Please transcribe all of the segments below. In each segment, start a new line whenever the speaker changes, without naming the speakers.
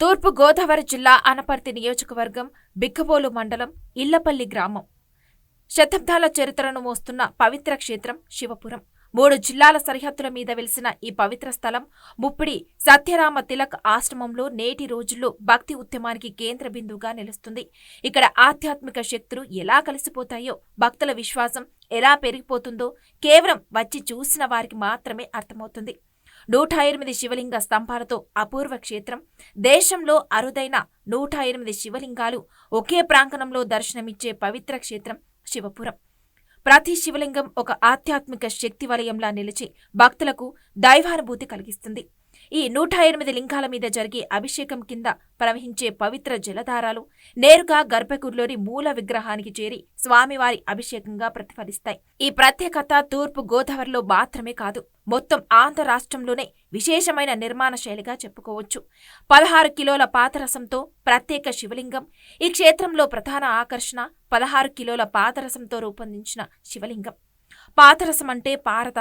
తూర్పు గోదావరి జిల్లా అనపర్తి నియోజకవర్గం బిక్కబోలు మండలం ఇళ్ళపల్లి గ్రామం. శతాబ్దాల చరిత్రను మోస్తున్న పవిత్ర క్షేత్రం శివపురం. మూడు జిల్లాల సరిహద్దుల మీద వెలిసిన ఈ పవిత్ర స్థలం ముప్పిడి సత్యరామ తిలక్ ఆశ్రమంలో నేటి రోజుల్లో భక్తి ఉద్యమానికి కేంద్ర బిందువుగా నిలుస్తుంది. ఇక్కడ ఆధ్యాత్మిక శక్తులు ఎలా కలిసిపోతాయో భక్తుల విశ్వాసం ఎలా పెరిగిపోతుందో కేవలం వచ్చి చూసిన వారికి మాత్రమే అర్థమవుతుంది. నూట ఎనిమిది శివలింగ స్తంభాలతో అపూర్వ క్షేత్రం. దేశంలో అరుదైన నూట ఎనిమిది శివలింగాలు ఒకే ప్రాంగణంలో దర్శనమిచ్చే పవిత్ర క్షేత్రం శివపురం. ప్రతి శివలింగం ఒక ఆధ్యాత్మిక శక్తి వలయంలా నిలిచి భక్తులకు దైవానుభూతి కలిగిస్తుంది. ఈ నూట ఎనిమిది లింగాల మీద జరిగే అభిషేకం కింద ప్రవహించే పవిత్ర జలధారాలు నేరుగా గర్భగుడిలోని మూల విగ్రహానికి చేరి స్వామివారి అభిషేకంగా ప్రతిఫలిస్తాయి. ఈ ప్రత్యేకత తూర్పు గోదావరిలో మాత్రమే కాదు మొత్తం ఆంధ్ర రాష్ట్రంలోనే విశేషమైన నిర్మాణ శైలిగా చెప్పుకోవచ్చు. పదహారు కిలోల పాతరసంతో ప్రత్యేక శివలింగం ఈ క్షేత్రంలో ప్రధాన ఆకర్షణ పదహారు కిలోల పాతరసంతో రూపొందించిన శివలింగం. పాతరసం అంటే పారద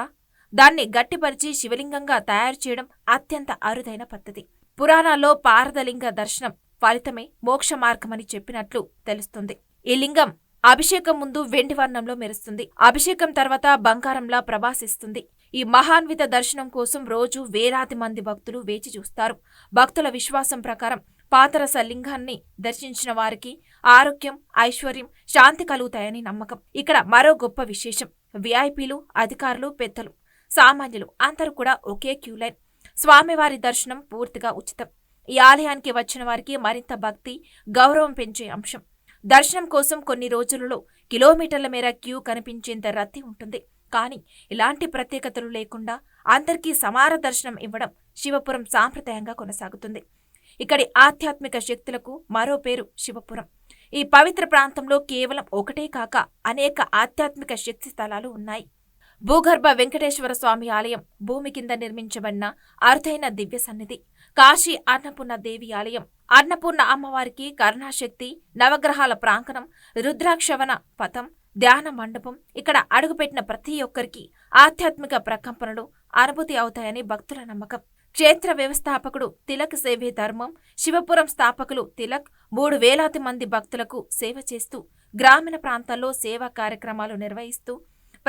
దాన్ని గట్టిపరిచి శివలింగంగా తయారు చేయడం అత్యంత అరుదైన పద్ధతి. పురాణాల్లో పారదలింగ దర్శనం ఫలితమే మోక్ష మార్గమని చెప్పినట్లు తెలుస్తుంది. ఈ లింగం అభిషేకం ముందు వెండి వర్ణంలో మెరుస్తుంది. అభిషేకం తర్వాత బంగారంలా ప్రవాసిస్తుంది. ఈ మహాన్విత దర్శనం కోసం రోజు వేలాది మంది భక్తులు వేచి చూస్తారు. భక్తుల విశ్వాసం ప్రకారం పాతరస లింగాన్ని దర్శించిన వారికి ఆరోగ్యం ఐశ్వర్యం శాంతి కలుగుతాయని నమ్మకం. ఇక్కడ మరో గొప్ప విశేషం. విఐపీలు అధికారులు పెద్దలు. సామాన్యులు అందరూ కూడా ఒకే క్యూ లైన్. స్వామివారి దర్శనం పూర్తిగా ఉచితం. ఈ ఆలయానికి వచ్చిన వారికి మరింత భక్తి గౌరవం పెంచే అంశం. దర్శనం కోసం కొన్ని రోజులలో కిలోమీటర్ల మేర క్యూ కనిపించేంత రద్దీ ఉంటుంది. కానీ ఇలాంటి ప్రత్యేకతలు లేకుండా అందరికీ సమాన దర్శనం ఇవ్వడం శివపురం సాంప్రదాయంగా కొనసాగుతుంది. ఇక్కడి ఆధ్యాత్మిక శక్తులకు మరో పేరు శివపురం. ఈ పవిత్ర ప్రాంతంలో కేవలం ఒకటే కాక అనేక ఆధ్యాత్మిక శక్తి స్థలాలు ఉన్నాయి. భూగర్భ వెంకటేశ్వర స్వామి ఆలయం భూమి కింద నిర్మించబడిన అరుదైన దివ్య సన్నిధి కాశీ అన్నపూర్ణ దేవి ఆలయం అన్నపూర్ణ అమ్మవారికి కరుణాశక్తి నవగ్రహాల ప్రాంగణం రుద్రాక్షవన పథం ధ్యాన మండపం ఇక్కడ అడుగుపెట్టిన ప్రతి ఒక్కరికి ఆధ్యాత్మిక ప్రకంపనలు అనుభూతి అవుతాయని భక్తుల నమ్మకం. క్షేత్ర వ్యవస్థాపకుడు తిలక్ సేవే ధర్మం శివపురం స్థాపకులు తిలక్ మూడు వేలాది మంది భక్తులకు సేవ చేస్తూ గ్రామీణ ప్రాంతాల్లో సేవా కార్యక్రమాలు నిర్వహిస్తూ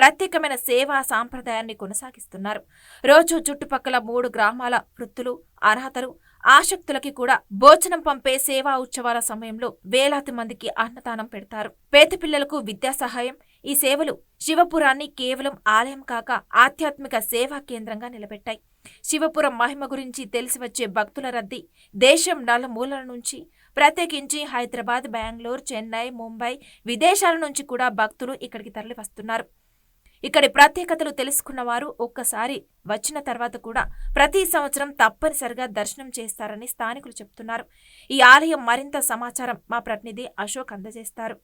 ప్రత్యేకమైన సేవా సాంప్రదాయాన్ని కొనసాగిస్తున్నారు. రోజు చుట్టుపక్కల మూడు గ్రామాల వృత్తులు అర్హతలు ఆసక్తులకి కూడా భోజనం పంపే సేవా ఉత్సవాల సమయంలో వేలాది మందికి అన్నదానం పెడతారు. పేద పిల్లలకు విద్యా సహాయం ఈ సేవలు శివపురాన్ని కేవలం ఆలయం కాక ఆధ్యాత్మిక సేవా కేంద్రంగా నిలబెట్టాయి. శివపురం మహిమ గురించి తెలిసి వచ్చే భక్తుల రద్దీ దేశం నలుమూలల నుంచి ప్రత్యేకించి హైదరాబాద్ బెంగళూరు చెన్నై ముంబై విదేశాల నుంచి కూడా భక్తులు ఇక్కడికి తరలి వస్తున్నారు ఇక్కడి ప్రత్యేకతలు తెలుసుకున్న వారు ఒక్కసారి వచ్చిన తర్వాత కూడా ప్రతి సంవత్సరం తప్పనిసరిగా దర్శనం చేస్తారని స్థానికులు చెప్తున్నారు. ఈ ఆలయం మరింత సమాచారం మా ప్రతినిధి అశోక్ అందజేస్తారు.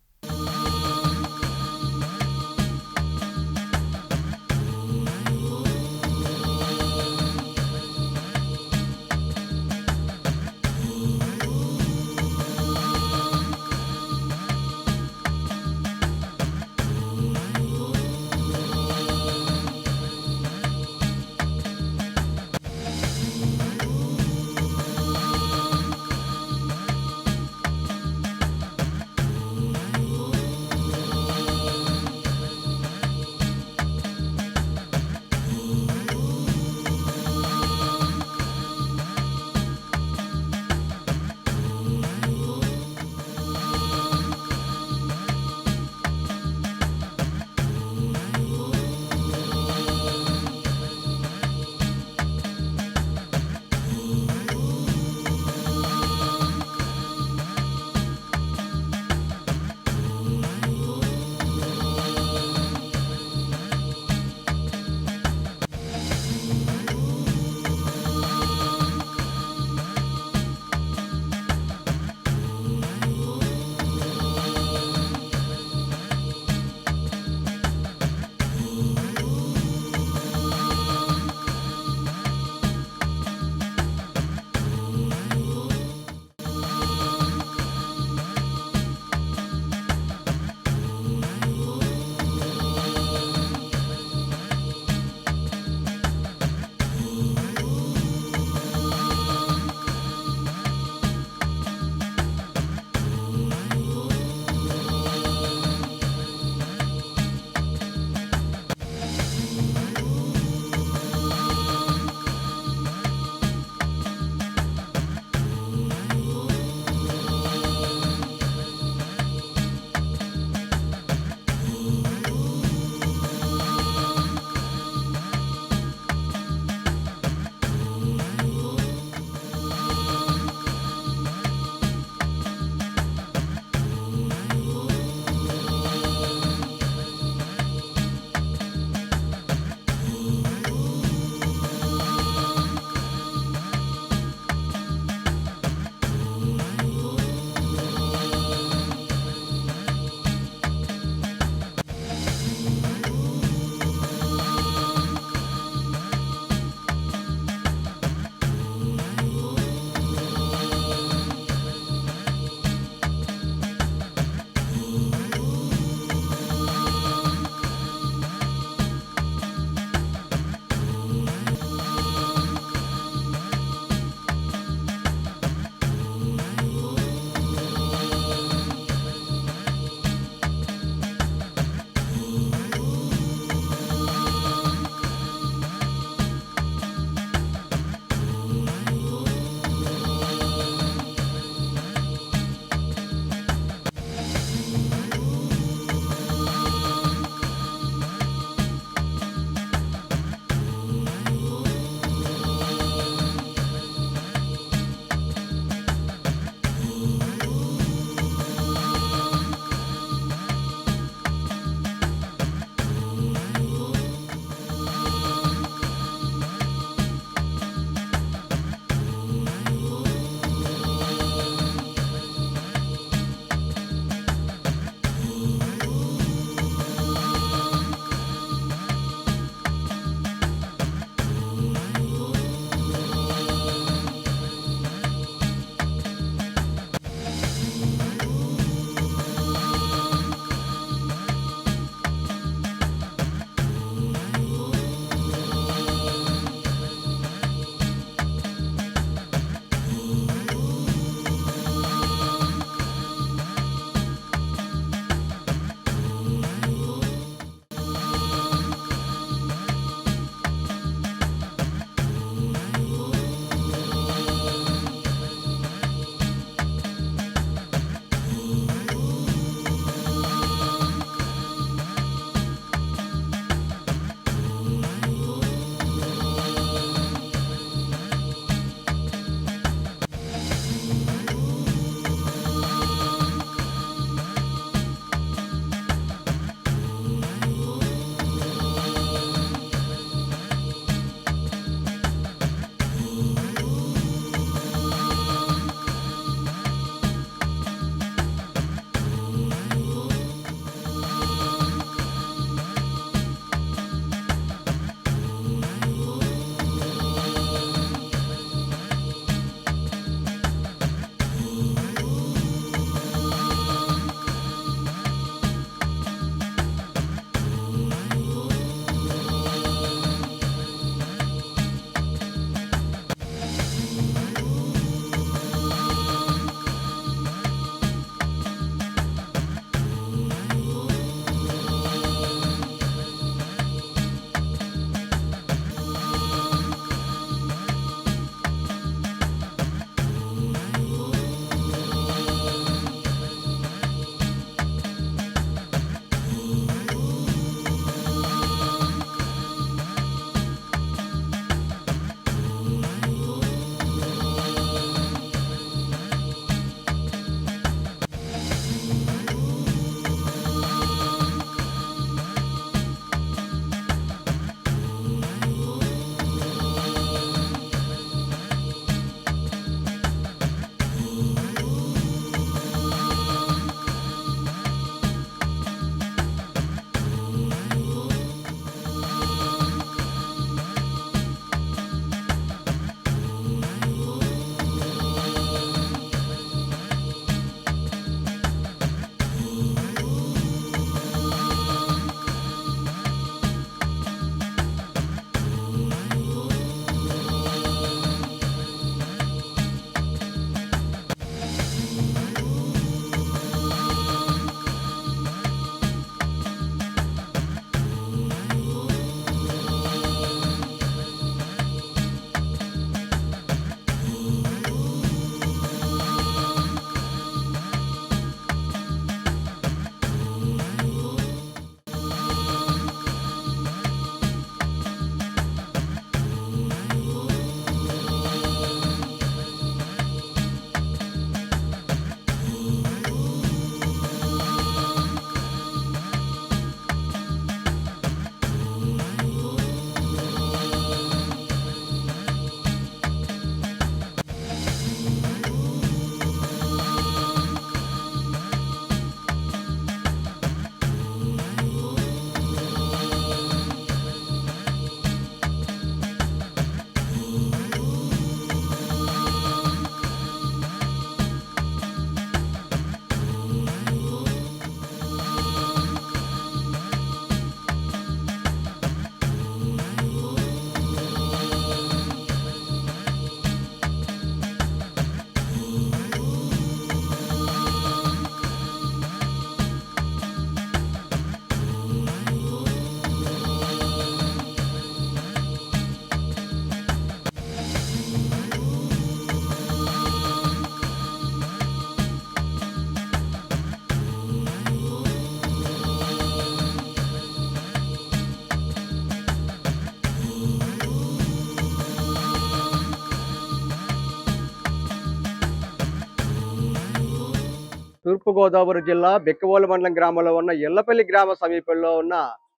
తూర్పుగోదావరి జిల్లా బెక్కవోలు మండలం గ్రామంలో ఉన్న ఎల్లపల్లి గ్రామ సమీపంలో ఉన్న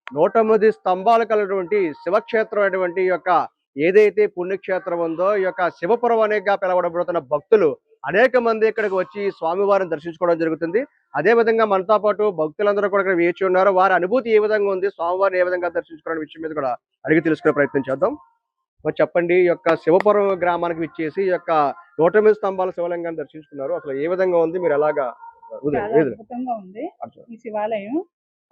నూట ఎనిమిది స్తంభాలు కలిగినటువంటి శివక్షేత్రం అనేటువంటి యొక్క ఏదైతే పుణ్యక్షేత్రం ఉందో ఈ యొక్క శివపురం అనేగా పిలవడబడుతున్న భక్తులు అనేక మంది ఇక్కడికి వచ్చి స్వామివారిని దర్శించుకోవడం జరుగుతుంది. అదే విధంగా మనతో పాటు భక్తులందరూ కూడా ఇక్కడ వేచి ఉన్నారు. వారి అనుభూతి ఏ విధంగా ఉంది స్వామివారిని ఏ విధంగా దర్శించుకోవడం విషయం మీద కూడా అడిగి తెలుసుకునే ప్రయత్నం చేద్దాం. మరి చెప్పండి ఈ యొక్క శివపురం గ్రామానికి విచ్చేసి ఈ యొక్క నూట ఎనిమిది స్తంభాల శివలింగాన్ని దర్శించుకున్నారు. అసలు ఏ విధంగా ఉంది మీరు ఎలాగా
చాలా. అద్భుతంగా ఉంది. ఈ శివాలయం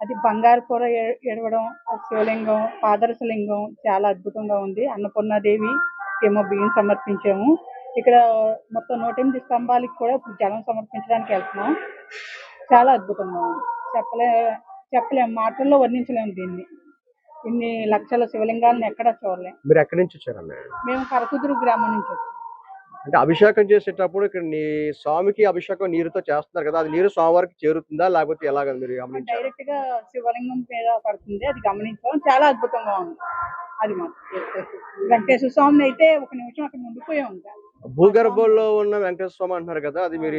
అది బంగారు పొర ఎ- ఎడవడం శివలింగం పాదరసలింగం చాలా అద్భుతంగా ఉంది. అన్నపూర్ణాదేవి ఏమో బియ్యం సమర్పించాము. ఇక్కడ మొత్తం నూట ఎనిమిది స్తంభాలకి కూడా ఇప్పుడు జలం సమర్పించడానికి వెళ్తున్నాం. చాలా అద్భుతంగా ఉంది. చెప్పలే చెప్పలేం మాటల్లో వర్ణించలేము దీన్ని. ఇన్ని లక్షల శివలింగాలను ఎక్కడా చూడలేం.
మీరు ఎక్కడి నుంచి వచ్చారన్న
మేము కరకుదురు గ్రామం నుంచి వచ్చాం.
అంటే అభిషేకం చేసేటప్పుడు ఇక్కడ నీ స్వామికి అభిషేకం నీరుతో చేస్తున్నారు కదా అది నీరు స్వామివారికి చేరుతుందా లేకపోతే ఎలాగ మీరు గమనించారు?
డైరెక్ట్గా శివలింగం మీద పడుతుంది అది గమనించాం చాలా అద్భుతంగా ఉంది. అది మాత్రం. వెంకటేశ్వర స్వామిని అయితే ఒక నిమిషం అక్కడ ఉండిపోయే
భూగర్భంలో ఉన్న వెంకటేశ్వర స్వామి అంటున్నారు కదా అది మీరు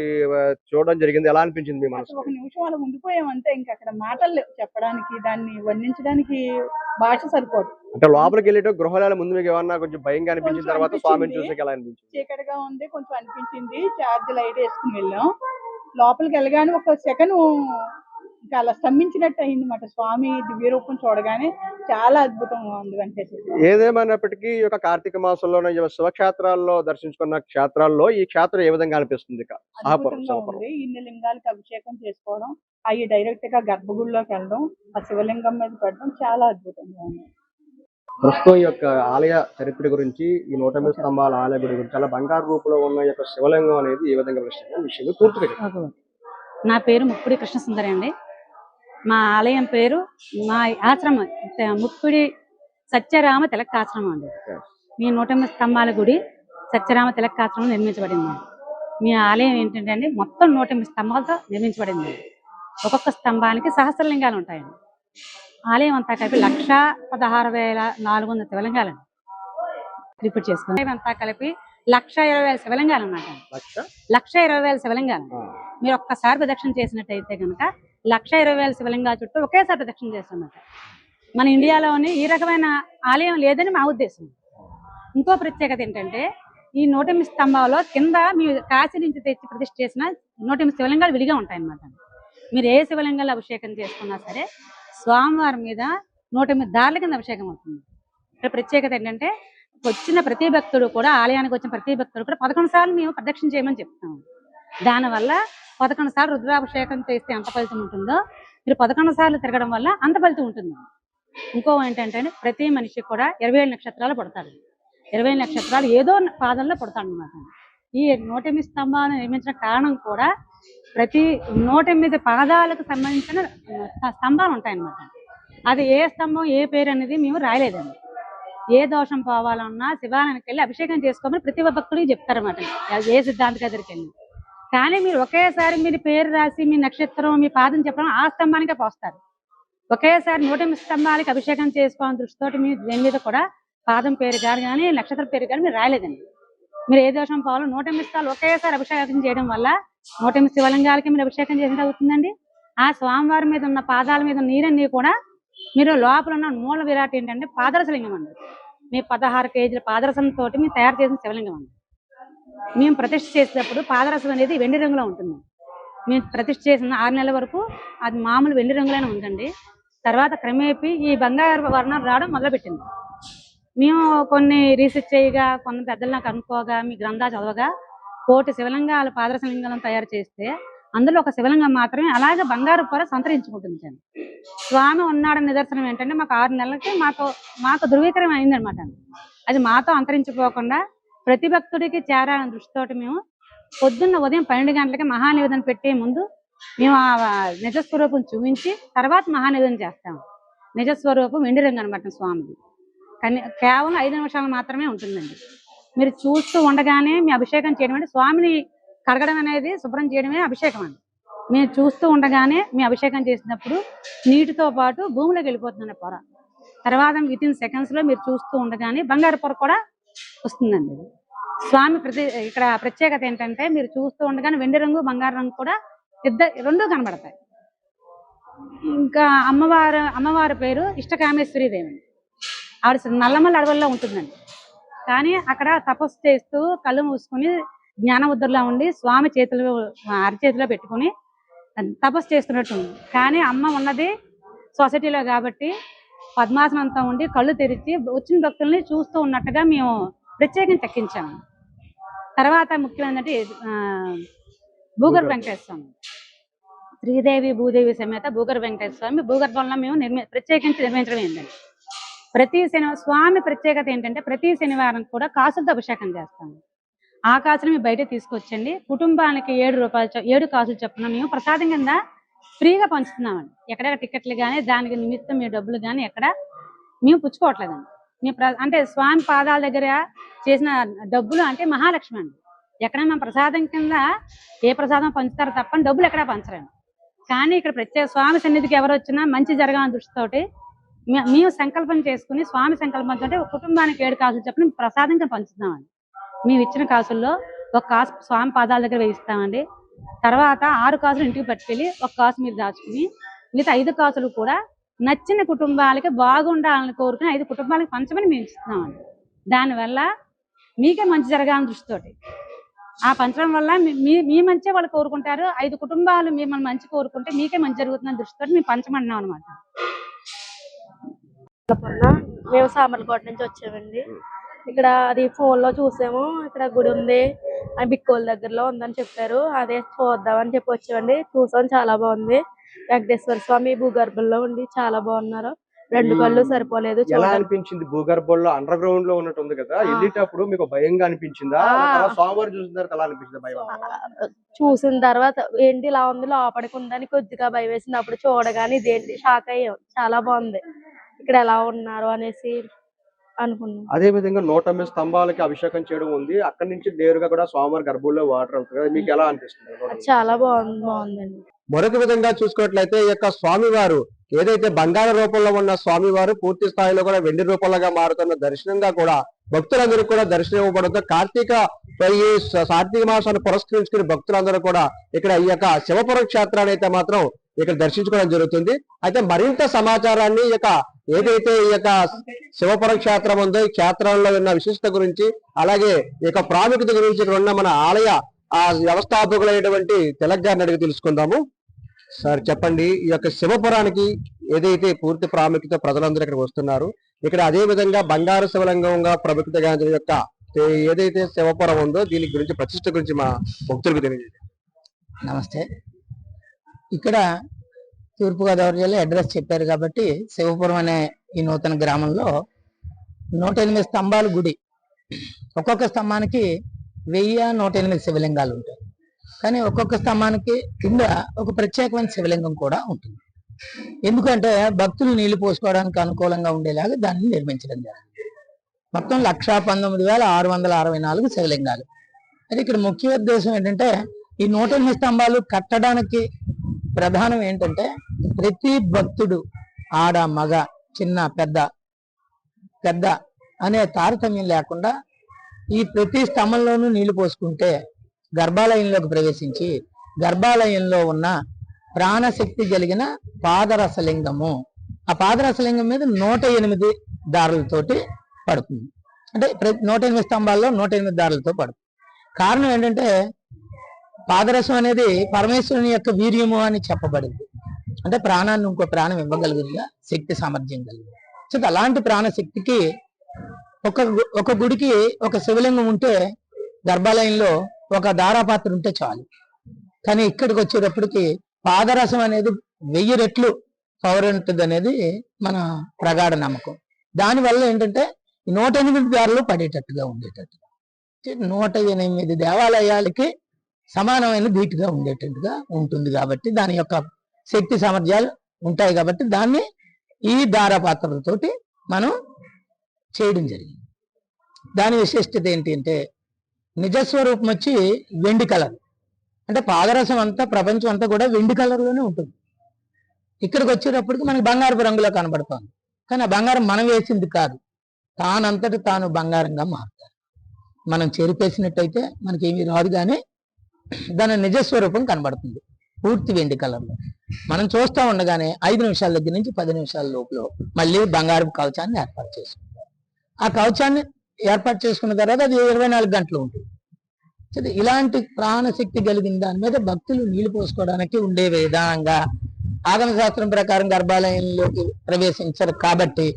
చూడడం జరిగింది. ఎలా అనిపించింది మీ మనసు
ఒక నిమిషం అలా ఉండిపోయాం అంతే ఇంకా అక్కడ మాటలు చెప్పడానికి దాన్ని వర్ణించడానికి భాష సరిపోదు.
అంటే లోపలికి వెళ్ళేటో గృహాల ముందు మీకు ఏమన్నా కొంచెం భయంగా అనిపించిన తర్వాత స్వామిని. చూసాక ఎలా అనిపించింది?
చీకటిగా ఉంది కొంచెం అనిపించింది. చార్జ్ లైట్ వేసుకుని వెళ్ళాం. లోపలికి వెళ్ళగానే ఒక సెకండ్ ఇంకా అలా స్తంభించినట్టు అయింది మాట స్వామి దివ్య రూపం చూడగానే చాలా అద్భుతంగా ఉంది వెంకటేశ్వర.
ఏదేమైనప్పటికీ ఈ యొక్క కార్తీక మాసంలోనే శివక్షేత్రాల్లో దర్శించుకున్న క్షేత్రాల్లో ఈ క్షేత్రం ఏ విధంగా అనిపిస్తుంది?
ఇన్ని లింగాలకి అభిషేకం చేసుకోవడం అవి డైరెక్ట్గా గర్భగుడిలోకి వెళ్ళడం ఆ శివలింగం మీద పెట్టడం చాలా అద్భుతంగా ఉంది.
ప్రస్తుతం ఈ యొక్క ఆలయ చరిత్ర గురించి ఈ నూట ఎనిమిది స్తంభాల ఆలయ గుడి గురించి చాలా బంగారు రూపంలో ఉన్న యొక్క శివలింగం అనేది ఏ విధంగా విషయం విషయం పూర్తిగా
నా పేరు ముప్పుడి కృష్ణసుందరి అండి. మా ఆలయం పేరు మా ఆశ్రమం ముప్పిడి సత్యరామ తిలక్ ఆశ్రమం అండి. మీ నూట ఎనిమిది స్తంభాల గుడి సత్యరామ తిలక్ ఆశ్రమం నిర్మించబడింది. మీ ఆలయం ఏంటంటే అండి మొత్తం నూట ఎనిమిది స్తంభాలతో నిర్మించబడింది. ఒక్కొక్క స్తంభానికి సహస్రలింగాలు ఉంటాయండి. ఆలయం అంతా కలిపి లక్ష పదహారు వేల నాలుగు వందల శివలింగాలండి. రిపీట్ చేసుకుని ఆలయం అంతా కలిపి లక్ష ఇరవై వేల శివలింగాలు అన్నమాట
లక్ష
ఇరవై వేల శివలింగాలు. మీరు ఒక్కసారి ప్రదక్షిణ చేసినట్టయితే కనుక లక్ష ఇరవై వేల శివలింగాల చుట్టూ ఒకేసారి ప్రదక్షిణ చేస్తున్నమాట. మన ఇండియాలోని ఈ రకమైన ఆలయం లేదని మా ఉద్దేశం. ఇంకో ప్రత్యేకత ఏంటంటే ఈ నూట ఎనిమిది స్తంభాల్లో కింద మీ కాశీ నుంచి తెచ్చి ప్రతిష్ఠ చేసిన నూట ఎనిమిది శివలింగాలు విడిగా ఉంటాయి అన్నమాట మీరు ఏ శివలింగాలు అభిషేకం చేసుకున్నా సరే స్వామివారి మీద నూట ఎనిమిది దారుల కింద అభిషేకం అవుతుంది. ఇక్కడ ప్రత్యేకత ఏంటంటే వచ్చిన ప్రతి భక్తుడు కూడా ఆలయానికి వచ్చిన ప్రతి భక్తుడు కూడా పదకొండు సార్లు మేము ప్రదక్షిణ చేయమని చెప్తాము దానివల్ల పదకొండు సార్లు రుద్రాభిషేకం చేస్తే ఎంత ఫలితం ఉంటుందో మీరు పదకొండు సార్లు తిరగడం వల్ల అంత ఫలితం ఉంటుంది. ఇంకో ఏంటంటే ప్రతి మనిషి కూడా ఇరవై ఏడు నక్షత్రాలు పడతారు ఇరవై నక్షత్రాలు ఏదో పాదంలో పడతాడు అనమాట ఈ నూట ఎనిమిది స్తంభాలను నిర్మించిన కారణం కూడా ప్రతి నూట ఎనిమిది పాదాలకు సంబంధించిన స్తంభాలు ఉంటాయన్నమాట. అది ఏ స్తంభం ఏ పేరు అనేది మేము రాయలేదండి. ఏ దోషం పోవాలన్నా శివాలయానికి వెళ్ళి అభిషేకం చేసుకోమని ప్రతి ఒక్క భక్తుడికి చెప్తారన్నమాట. ఏ సిద్ధాంత దగ్గరికి వెళ్ళి. కానీ మీరు ఒకేసారి మీరు పేరు రాసి మీ నక్షత్రం మీ పాదం చెప్పడం ఆ స్తంభానికే పోస్తారు. ఒకేసారి నూట ఎనిమిది స్తంభాలకి అభిషేకం చేసుకోవాలని దృష్టితోటి మీ దేని మీద కూడా పాదం పేరు కానీ కానీ నక్షత్రం పేరు కానీ మీరు రాయలేదండి. మీరు ఏ దోషం పాలు నూట ఎనిమిది ఒకేసారి అభిషేకం చేయడం వల్ల నూట ఎనిమిది శివలింగాలకి మీరు అభిషేకం చేసినట్టు అవుతుందండి. ఆ స్వామివారి మీద ఉన్న పాదాల మీద నీరన్నీ కూడా మీరు లోపల ఉన్న మూల విరాట్ ఏంటంటే పాదరసలింగం అండి. మీ పదహారు కేజీల పాదరసంతో మీరు తయారు చేసిన శివలింగం అండి. మేము ప్రతిష్ఠ చేసేటప్పుడు పాదరసం అనేది వెండి రంగులో ఉంటుంది. మేము ప్రతిష్ఠ చేసిన ఆరు నెలల వరకు అది మామూలు వెండి రంగులోనే ఉందండి. తర్వాత క్రమేపీ ఈ బంగారు వర్ణం రావడం మొదలుపెట్టింది. మేము కొన్ని రీసెర్చ్ చేయగా కొన్ని పెద్దలను కనుక్కోగా మీ గ్రంథాలు చదవగా కోటి శివలింగాలు పాదరసలింగాలను తయారు చేస్తే అందులో ఒక శివలింగం మాత్రమే అలాగే బంగారు పొర సంతరించుకుంటుంది స్వామి ఉన్నాడని నిదర్శనం ఏంటంటే మాకు ఆరు నెలలకి మాకు మాకు ధృవీకరణ అయిందనమాట అది మాతో అంతరించిపోకుండా ప్రతి భక్తుడికి చేరాలని దృష్టితోటి మేము పొద్దున్న ఉదయం పన్నెండు గంటలకి మహానివేదన పెట్టే ముందు మేము ఆ నిజస్వరూపం చూపించి తర్వాత మహానివేదన చేస్తాము నిజస్వరూపం వెండి రంగు స్వామిది. కానీ కేవలం ఐదు నిమిషాలు మాత్రమే ఉంటుందండి. మీరు చూస్తూ ఉండగానే మీ అభిషేకం చేయడం అంటే స్వామిని కడగడం అనేది శుభ్రం చేయడమే అభిషేకం అండి. మీరు చూస్తూ ఉండగానే మీ అభిషేకం చేసినప్పుడు నీటితో పాటు భూమిలోకి వెళ్ళిపోతుంది పొర. తర్వాత విత్ ఇన్ సెకండ్స్లో మీరు చూస్తూ ఉండగానే బంగారు పొర కూడా వస్తుందండి. స్వామి ప్రతి ఇక్కడ ప్రత్యేకత ఏంటంటే మీరు చూస్తూ ఉండగానే వెండి రంగు బంగారు రంగు కూడా ఇద్దరు రెండు కనబడతాయి. ఇంకా అమ్మవారు అమ్మవారి పేరు ఇష్టకామేశ్వరి దేవి ఆవిడ నల్లమల్ల అడవుల్లో ఉంటుందండి. కానీ అక్కడ తపస్సు చేస్తూ కళ్ళు మూసుకుని జ్ఞానముద్రలో ఉండి స్వామి చేతులు అరచేతిలో పెట్టుకుని తపస్సు చేస్తున్నట్టు ఉంది కానీ అమ్మ ఉన్నది సొసైటీలో కాబట్టి పద్మాసనంతో ఉండి కళ్ళు తెరిచి వచ్చిన భక్తుల్ని చూస్తూ ఉన్నట్టుగా మేము ప్రత్యేకంగా చెక్కించాము. తర్వాత ముఖ్యమైనది భూగర్ వెంకటేశ్వర స్వామి శ్రీదేవి భూదేవి సమేత భూగర్ వెంకటేశ్వర స్వామి భూగర్భంలో మేము నిర్మి ప్రత్యేకించి నిర్మించడం ఏంటండి ప్రతి శని స్వామి ప్రత్యేకత ఏంటంటే ప్రతి శనివారం కూడా కాసులతో అభిషేకం చేస్తాము. ఆ కాసులు మేము బయట తీసుకొచ్చండి. కుటుంబానికి ఏడు రూపాయలు ఏడు కాసులు చొప్పున మేము ప్రసాదం కింద ఫ్రీగా పంచుతున్నామండి. ఎక్కడెక్కడ టికెట్లు కానీ దానికి నిమిత్తం మీ డబ్బులు కానీ ఎక్కడ మేము పుచ్చుకోవట్లేదండి. మీ ప్ర అంటే స్వామి పాదాల దగ్గర చేసిన డబ్బులు అంటే మహాలక్ష్మి అండి. ఎక్కడ మేము ప్రసాదం కింద ఏ ప్రసాదం పంచుతారో తప్పని డబ్బులు ఎక్కడా పంచరండి. కానీ ఇక్కడ ప్రత్యేక స్వామి సన్నిధికి ఎవరు వచ్చినా మంచి జరగాలని దృష్టితోటి మేము సంకల్పం చేసుకుని స్వామి సంకల్పంతో కుటుంబానికి ఏడు కాసులు చెప్పిన ప్రసాదంగా పంచుతామండి మేము ఇచ్చిన కాసుల్లో ఒక కాసు స్వామి పాదాల దగ్గర వేయిస్తామండి. తర్వాత ఆరు కాసులు ఇంటికి పట్టుకెళ్ళి ఒక కాసు మీరు దాచుకుని మిగతా ఐదు కాసులు కూడా నచ్చిన కుటుంబాలకి బాగుండాలని కోరుకుని ఐదు కుటుంబాలకు పంచమని మేము ఇస్తున్నామండి. దానివల్ల మీకే మంచి జరగాలని దృష్టితోటి. ఆ పంచడం వల్ల మీ- మీ మంచి వాళ్ళు కోరుకుంటారు. ఐదు కుటుంబాలు మిమ్మల్ని మంచి కోరుకుంటే మీకే మంచి జరుగుతుందని దృష్టితో మేము పంచమన్నాం అనమాట
మేము సామర్లకోట నుంచి వచ్చామండి. ఇక్కడ అది ఫోన్లో చూసాము. ఇక్కడ గుడి ఉంది. ఆ బిక్కోల దగ్గరలో ఉందని చెప్పారు. అదే చూద్దామని చెప్పి వచ్చామండి. చూసాం చాలా బాగుంది. వెంకటేశ్వర స్వామి భూగర్భంలో ఉండి చాలా బాగున్నారు. రెండు కళ్ళు సరిపోలేదు
ఎలా అనిపించింది భూగర్భంలో అండర్ గ్రౌండ్లో ఉన్నట్టు ఉంది కదా. వెళ్ళేటప్పుడు మీకు భయంగా అనిపించిందా? సోమవారం చూసిన తర్వాత ఎలా అనిపించింది భయం?
చూసిన తర్వాత ఏంటి ఇలా ఉంది లోపలికి ఉందని కొద్దిగా భయం వేసింది. అప్పుడు చూడగానే ఇదేంటి షాక్ అయ్యాం. చాలా బాగుంది. ఇక్కడ ఎలా ఉన్నారు అనేసి అనుకున్నాం.
అదే విధంగా నూట తొమ్మిది స్తంభాలకి అభిషేకం చేయడం ఉంది. అక్కడి నుంచి నేరుగా కూడా స్వామివారి గర్భంలో వాటర్ వెళ్తుంది కదా. మీకు ఎలా అనిపిస్తుంది?
చాలా బాగుంది బాగుందండి.
మరొక విధంగా చూసుకున్నట్లయితే ఈ యొక్క స్వామివారు ఏదైతే బంగారు రూపంలో ఉన్న స్వామివారు పూర్తి స్థాయిలో కూడా వెండి రూపంలోగా మారుతున్న దర్శనంగా కూడా భక్తులందరికీ కూడా దర్శనం ఇవ్వడంతో కార్తీక ఈ కార్తీక మాసాన్ని పురస్కరించుకుని భక్తులందరూ కూడా ఇక్కడ ఈ యొక్క శివపురం క్షేత్రాన్ని అయితే మాత్రం ఇక్కడ దర్శించుకోవడం జరుగుతుంది. అయితే మరింత సమాచారాన్ని ఈ యొక్క ఏదైతే ఈ యొక్క శివపురం క్షేత్రం ఉందో ఈ క్షేత్రంలో ఉన్న విశిష్టత గురించి అలాగే ఈ యొక్క ప్రాముఖ్యత గురించి ఇక్కడ ఉన్న మన ఆలయ ఆ వ్యవస్థాపకులైనటువంటి తిలక్ గారిని అడిగి తెలుసుకుందాము. సార్ చెప్పండి ఈ యొక్క శివపురానికి ఏదైతే పూర్తి ప్రాముఖ్యత ప్రజలందరూ ఇక్కడికి వస్తున్నారు ఇక్కడ అదే విధంగా బంగారు శివలింగంగా ప్రభుత్వ గాంధీ యొక్క ఏదైతే శివపురం ఉందో దీని గురించి ప్రతిష్ట గురించి మా భక్తులకు తెలియజేయండి.
నమస్తే. ఇక్కడ తూర్పుగోదావరి జిల్లా అడ్రస్ చెప్పారు కాబట్టి శివపురం అనే ఈ నూతన గ్రామంలో నూట ఎనిమిది స్తంభాలు గుడి. ఒక్కొక్క స్తంభానికి వెయ్యి నూట ఎనిమిది శివలింగాలు ఉంటాయి. కానీ ఒక్కొక్క స్తంభానికి కింద ఒక ప్రత్యేకమైన శివలింగం కూడా ఉంటుంది. ఎందుకంటే భక్తులు నీళ్ళు పోసుకోవడానికి అనుకూలంగా ఉండేలాగా దాన్ని నిర్మించడం జరిగింది. మొత్తం లక్షా పంతొమ్మిది వేల ఆరు వందల అరవై నాలుగు శివలింగాలు. అయితే ఇక్కడ ముఖ్య ఉద్దేశం ఏంటంటే ఈ నూట ఎనిమిది స్తంభాలు కట్టడానికి ప్రధానం ఏంటంటే ప్రతి భక్తుడు ఆడ మగ చిన్న పెద్ద పెద్ద అనే తారతమ్యం లేకుండా ఈ ప్రతి స్తంభంలోనూ నీళ్ళు పోసుకుంటే గర్భాలయంలోకి ప్రవేశించి గర్భాలయంలో ఉన్న ప్రాణశక్తి కలిగిన పాదరసలింగము. ఆ పాదరసలింగం మీద నూట ఎనిమిది దారులతోటి పడుతుంది. అంటే ప్రతి నూట ఎనిమిది స్తంభాల్లో నూట ఎనిమిది దారులతో పడుతుంది. కారణం ఏంటంటే పాదరసం అనేది పరమేశ్వరుని యొక్క వీర్యము అని చెప్పబడింది. అంటే ప్రాణాన్ని ఇంకో ప్రాణం ఇవ్వగలిగిందిగా శక్తి సామర్థ్యం కలిగింది? సో అలాంటి ప్రాణశక్తికి ఒక ఒక గుడికి ఒక శివలింగం ఉంటే గర్భాలయంలో ఒక దారాపాత్ర ఉంటే చాలు. కానీ ఇక్కడికి వచ్చేటప్పటికి పాదరసం అనేది వెయ్యి రెట్లు పవర్ ఉంటుంది అనేది మన ప్రగాఢ నమ్మకం. దానివల్ల ఏంటంటే నూట ఎనిమిది దారులు పడేటట్టుగా ఉండేటట్టు. నూట ఎనిమిది దేవాలయాలకి సమానమైన ధీటుగా ఉండేటట్టుగా ఉంటుంది కాబట్టి దాని యొక్క శక్తి సామర్థ్యాలు ఉంటాయి కాబట్టి దాన్ని ఈ దారపాత్రలతోటి మనం చేయడం జరిగింది. దాని విశిష్టత ఏంటి అంటే నిజస్వరూపం వచ్చి వెండి కలర్. అంటే పాదరసం అంతా ప్రపంచం అంతా కూడా వెండి కలర్లోనే ఉంటుంది. ఇక్కడికి వచ్చేటప్పటికి మనకి బంగారపు రంగులో కనబడుతుంది. కానీ ఆ బంగారం మనం వేసింది కాదు. తానంతటి తాను బంగారంగా మారుతారు మనం చెరిపేసినట్టయితే మనకి ఏమీ రాదు కానీ దాని నిజస్వరూపం కనబడుతుంది. పూర్తి వెండి కలర్లో మనం చూస్తూ ఉండగానే ఐదు నిమిషాల దగ్గర నుంచి పది నిమిషాల లోపల మళ్ళీ బంగారపు కవచాన్ని ఏర్పాటు చేసుకుంటారు ఆ కవచాన్ని ఏర్పాటు చేసుకున్న తర్వాత అది ఇరవై నాలుగు గంటలు ఉంటుంది. సరే, ఇలాంటి ప్రాణశక్తి కలిగిన దాని మీద భక్తులు నీళ్ళు పోసుకోవడానికి ఉండే విధానంగా ఆగమ శాస్త్రం ప్రకారం గర్భాలయంలోకి ప్రవేశించరు కాబట్టి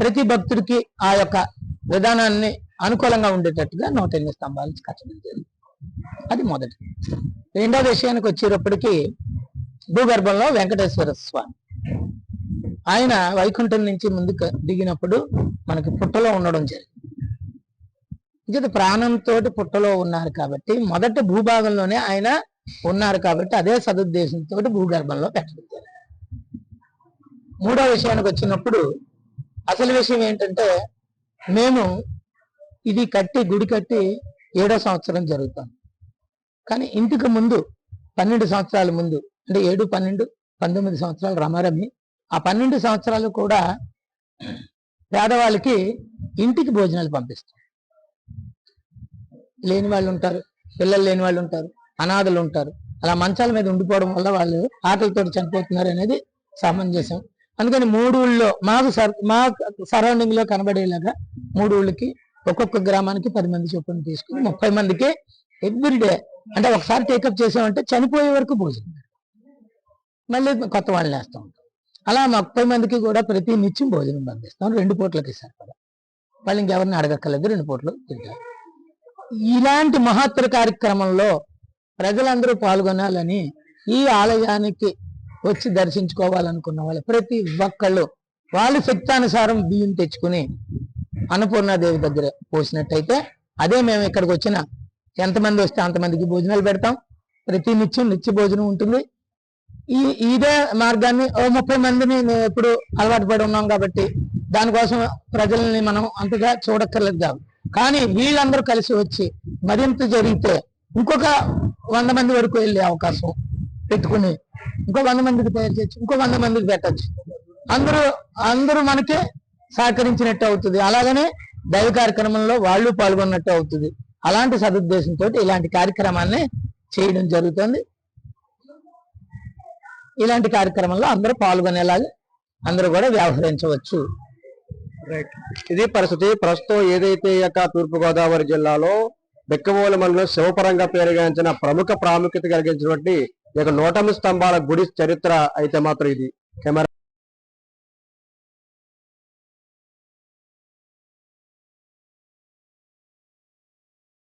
ప్రతి భక్తుడికి ఆ యొక్క విధానాన్ని అనుకూలంగా ఉండేటట్టుగా నూట ఎనిమిది స్తంభాలు కట్టడం జరిగింది. అది మొదటి. రెండో విషయానికి వచ్చేటప్పటికి భూగర్భంలో వెంకటేశ్వర స్వామి. ఆయన వైకుంఠం నుంచి ముందుకు దిగినప్పుడు మనకి పుట్టలో ఉండడం జరిగింది. ఇది ప్రాణంతో పుట్టలో ఉన్నారు కాబట్టి మొదటి భూభాగంలోనే ఆయన ఉన్నారు కాబట్టి అదే సదుద్దేశంతో భూగర్భంలో పెట్టడం జరిగింది మూడో విషయానికి వచ్చినప్పుడు అసలు విషయం ఏంటంటే మేము ఇది కట్టి గుడి కట్టి ఏడో సంవత్సరం జరుగుతుంది. కానీ ఇంటికి ముందు పన్నెండు సంవత్సరాల ముందు అంటే ఏడు పన్నెండు పంతొమ్మిది సంవత్సరాలు రమారమి. ఆ పన్నెండు సంవత్సరాలు కూడా పేదవాళ్ళకి ఇంటికి భోజనాలు పంపిస్తాం లేని వాళ్ళు ఉంటారు పిల్లలు లేని వాళ్ళు ఉంటారు అనాథలు ఉంటారు. అలా మంచాల మీద ఉండిపోవడం వల్ల వాళ్ళు ఆకలితో చనిపోతున్నారు అనేది సమంజసం అందుకని మూడు ఊళ్ళో మాకు సర్ మా సరౌండింగ్లో కనబడేలాగా మూడు ఊళ్ళకి ఒక్కొక్క గ్రామానికి పది మంది చొప్పున తీసుకుని ముప్పై మందికి ఎవ్రీడే అంటే ఒకసారి టేకప్ చేసామంటే చనిపోయే వరకు భోజనం. మళ్ళీ కొత్త వాళ్ళని ఉంటాం అలా ముప్పై మందికి కూడా ప్రతి నిత్యం భోజనం పంపిస్తాం. రెండు పూట్లకి సరిపడా వాళ్ళు ఇంకెవరిని అడగక్కర్లేదు రెండు పూట్లు తింటారు. ఇలాంటి మహత్తర కార్యక్రమంలో ప్రజలందరూ పాల్గొనాలని ఈ ఆలయానికి వచ్చి దర్శించుకోవాలనుకున్న వాళ్ళు ప్రతి ఒక్కళ్ళు వాళ్ళ శక్తానుసారం బియ్యం తెచ్చుకుని అన్నపూర్ణాదేవి దగ్గర పోసినట్టయితే అదే మేము ఇక్కడికి వచ్చిన ఎంతమంది వస్తే అంతమందికి భోజనాలు పెడతాం. ప్రతి నిత్యం నిత్య భోజనం ఉంటుంది. ఈ ఇదే మార్గాన్ని ఓ ముప్పై మందిని మేము ఎప్పుడు అలవాటు పడి ఉన్నాం కాబట్టి దానికోసం ప్రజల్ని మనం అంతగా చూడక్కర్లేదు కాదు. కానీ వీళ్ళందరూ కలిసి వచ్చి మరింత జరిగితే ఇంకొక వంద మంది వరకు వెళ్ళే అవకాశం పెట్టుకుని ఇంకో వంద మందికి తయారు చేయొచ్చు ఇంకో వంద మందికి పెట్టచ్చు. అందరూ అందరూ మనకే సహకరించినట్టు అవుతుంది. అలాగనే దైవ కార్యక్రమంలో వాళ్ళు పాల్గొన్నట్టు అవుతుంది. అలాంటి సదుద్దేశంతో ఇలాంటి కార్యక్రమాన్ని చేయడం జరుగుతుంది. ఇలాంటి కార్యక్రమంలో అందరూ పాల్గొనేలాగా అందరూ కూడా వ్యవహరించవచ్చు.
రైట్ ఇది పరిస్థితి. ప్రస్తుతం ఏదైతే యొక్క తూర్పుగోదావరి జిల్లాలో బెక్కవోలు మండలం శివపరంగా పేరుగాంచిన ప్రముఖ ప్రాముఖ్యత కలిగించినటువంటి ఈ యొక్క నూటమి స్తంభాల గుడి చరిత్ర అయితే మాత్రం ఇది. కెమెరా